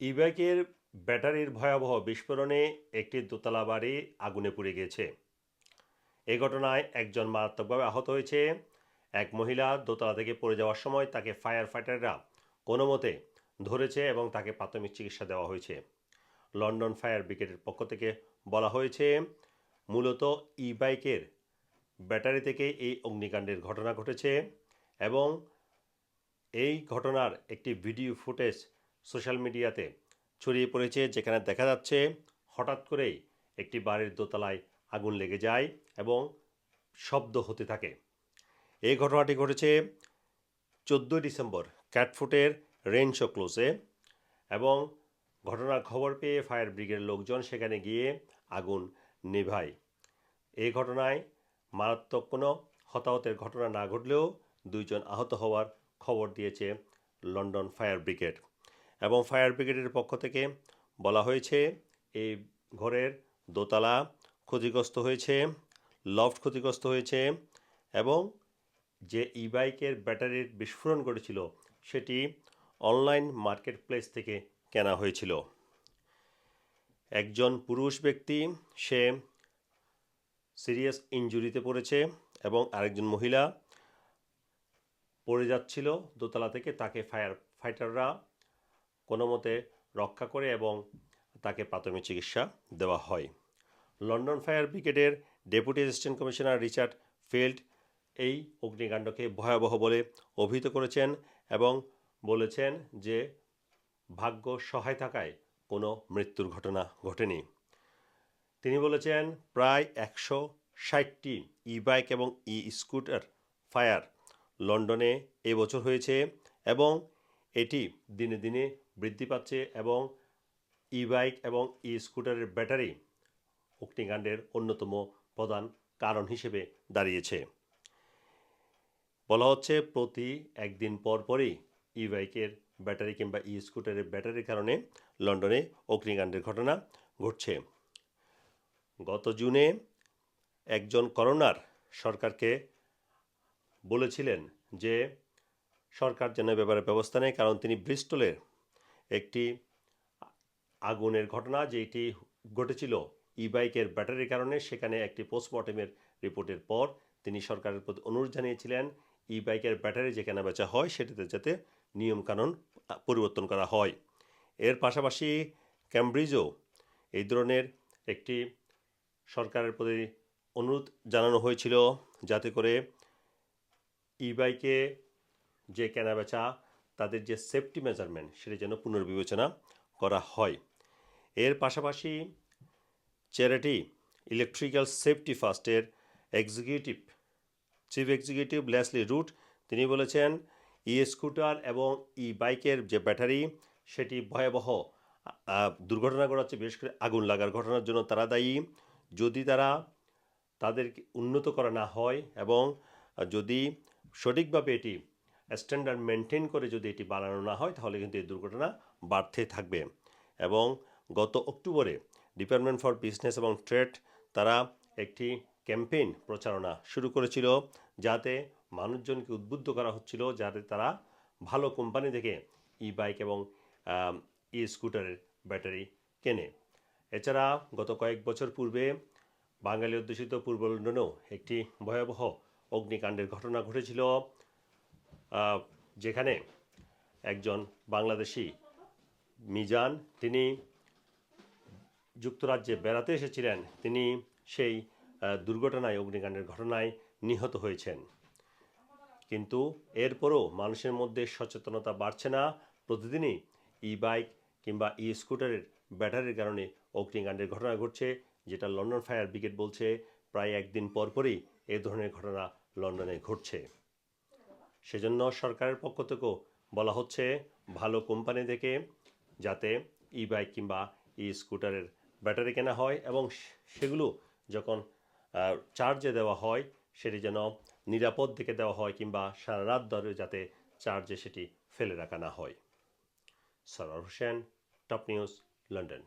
ই বাইকের ব্যাটারির ভয়াবহ বিস্ফোরণে একটি দোতলা বাড়ি আগুনে পুড়ে গিয়েছে। এই ঘটনায় একজন মারাত্মকভাবে আহত হয়েছে। এক মহিলা দোতলা থেকে পড়ে যাওয়ার সময় তাকে ফায়ার ফাইটাররা কোনো মতে ধরেছে এবং তাকে প্রাথমিক চিকিৎসা দেওয়া হয়েছে। লন্ডন ফায়ার ব্রিগেডের পক্ষ থেকে বলা হয়েছে, মূলত ই বাইকের ব্যাটারি থেকে এই অগ্নিকাণ্ডের ঘটনা ঘটেছে এবং এই ঘটনার একটি ভিডিও ফুটেজ সোশ্যাল মিডিয়াতে ছড়িয়ে পড়েছে, যেখানে দেখা যাচ্ছে হঠাৎ করেই একটি বাড়ির দোতলায় আগুন লেগে যায় এবং শব্দ হতে থাকে। এই ঘটনাটি ঘটেছে চোদ্দোই ডিসেম্বর ক্যাটফুটের রেঞ্জ ক্লোজে এবং ঘটনার খবর পেয়ে ফায়ার ব্রিগেডের লোকজন সেখানে গিয়ে আগুন নেভায়। এই ঘটনায় মারাত্মক কোনো হতাহতের ঘটনা না ঘটলেও দুইজন আহত হওয়ার খবর দিয়েছে লন্ডন ফায়ার ব্রিগেড। এবং ফায়ার ব্রিগেডের পক্ষ থেকে বলা হয়েছে, এই ঘরের দোতলা ক্ষতিগ্রস্ত হয়েছে, লফট ক্ষতিগ্রস্ত হয়েছে এবং যে ই বাইকের ব্যাটারির বিস্ফোরণ ঘটেছিল সেটি অনলাইন মার্কেট প্লেস থেকে কেনা হয়েছিল। একজন পুরুষ ব্যক্তি, সে সিরিয়াস ইনজুরিতে পড়েছে এবং আরেকজন মহিলা পড়ে যাচ্ছিল দোতলা থেকে, তাকে ফায়ার ফাইটাররা কোনো মতে রক্ষা করে এবং তাকে প্রাথমিক চিকিৎসা দেওয়া হয়। লন্ডন ফায়ার ব্রিগেডের deputy assistant commissioner Richard Field এই অগ্নিকাণ্ডকে ভয়াবহ বলে অভিহিত করেছেন এবং বলেছেন যে ভাগ্য সহায় থাকায় কোনো মৃত্যুর ঘটনা ঘটেনি। তিনি বলেছেন, প্রায় একশো ষাটটি ই বাইক এবং ই স্কুটার ফায়ার লন্ডনে এবছর হয়েছে এবং এটি দিনে দিনে বৃদ্ধি পাচ্ছে এবং ই বাইক এবং ই স্কুটারের ব্যাটারি অগ্নিকাণ্ডের অন্যতম প্রধান কারণ হিসেবে দাঁড়িয়েছে। বলা হচ্ছে প্রতি একদিন পর পরই ই বাইকের ব্যাটারি কিংবা ই স্কুটারের ব্যাটারির কারণে লন্ডনে অগ্নিকাণ্ডের ঘটনা ঘটছে। গত জুনে একজন করোনার সরকারকে বলেছিলেন যে সরকার যেন ব্যাপারে ব্যবস্থা নেয়, কারণ তিনি ব্রিস্টলের একটি আগুনের ঘটনা যেটি ঘটেছিল ই বাইকের ব্যাটারির কারণে। সেখানে একটি পোস্টমর্টেমের রিপোর্টের পর তিনি সরকারের প্রতি অনুরোধ জানিয়েছিলেন ই বাইকের ব্যাটারি যে কেনা বেচা হয় সেটিতে যাতে নিয়মকানুন পরিবর্তন করা হয়। এর পাশাপাশি ক্যামব্রিজও এই ধরনের একটি সরকারের প্রতি অনুরোধ জানানো হয়েছিল, যাতে করে ই বাইকে যে কেনাবেচা তাদের যে সেফটি মেজারমেন্ট সেটি যেন পুনর্বিবেচনা করা হয়। এর পাশাপাশি চ্যারিটি ইলেকট্রিক্যাল সেফটি ফার্স্টের executive chief executive Lesley Root তিনি বলেছেন ই স্কুটার এবং ই বাইকের যে ব্যাটারি সেটি ভয়াবহ দুর্ঘটনা ঘটাচ্ছে, বিশেষ করে আগুন লাগার ঘটনার জন্য তারা দায়ী। যদি তারা তাদেরকে উন্নত করা না হয় এবং যদি সঠিকভাবে এটি স্ট্যান্ডার্ড মেনটেন করে যদি এটি বানানো না হয়, তাহলে কিন্তু এই দুর্ঘটনা বাড়তে থাকবে। এবং গত অক্টোবরে ডিপার্টমেন্ট ফর বিজনেস এবং ট্রেড তারা একটি ক্যাম্পেইন প্রচারণা শুরু করেছিল, যাতে মানুষজনকে উদ্বুদ্ধ করা হচ্ছিল, যাতে তারা ভালো কোম্পানি থেকে ই বাইক এবং ই স্কুটারের ব্যাটারি কেনে। এছাড়া গত কয়েক বছর পূর্বে বাঙালি অধ্যুষিত পূর্ব লন্ডনেও একটি ভয়াবহ অগ্নিকাণ্ডের ঘটনা ঘটেছিল। যেখানে একজন বাংলাদেশি মিজান, তিনি যুক্তরাজ্যে বেড়াতে এসেছিলেন। তিনি সেই দুর্ঘটনায়, অগ্নিকাণ্ডের ঘটনায় নিহত হয়েছেন। কিন্তু এরপরও মানুষের মধ্যে সচেতনতা বাড়ছে না। প্রতিদিনই ই বাইক কিংবা ই স্কুটারের ব্যাটারির কারণে অগ্নিকাণ্ডের ঘটনা ঘটছে, যেটা লন্ডন ফায়ার ব্রিগেড বলছে, প্রায় একদিন পরপরই এ ধরনের ঘটনা লন্ডনে ঘটছে। সেজন্য সরকারের পক্ষ থেকেও বলা হচ্ছে, ভালো কোম্পানি থেকে যাতে ই বাইক কিংবা ই স্কুটারের ব্যাটারি কেনা হয় এবং সেগুলো যখন চার্জে দেওয়া হয়, সেটি যেন নিরাপদ দিকে দেওয়া হয় কিংবা সারা রাত ধরে যাতে চার্জে সেটি ফেলে রাখা না হয়। সরার হোসেন টপ নিউজ লন্ডন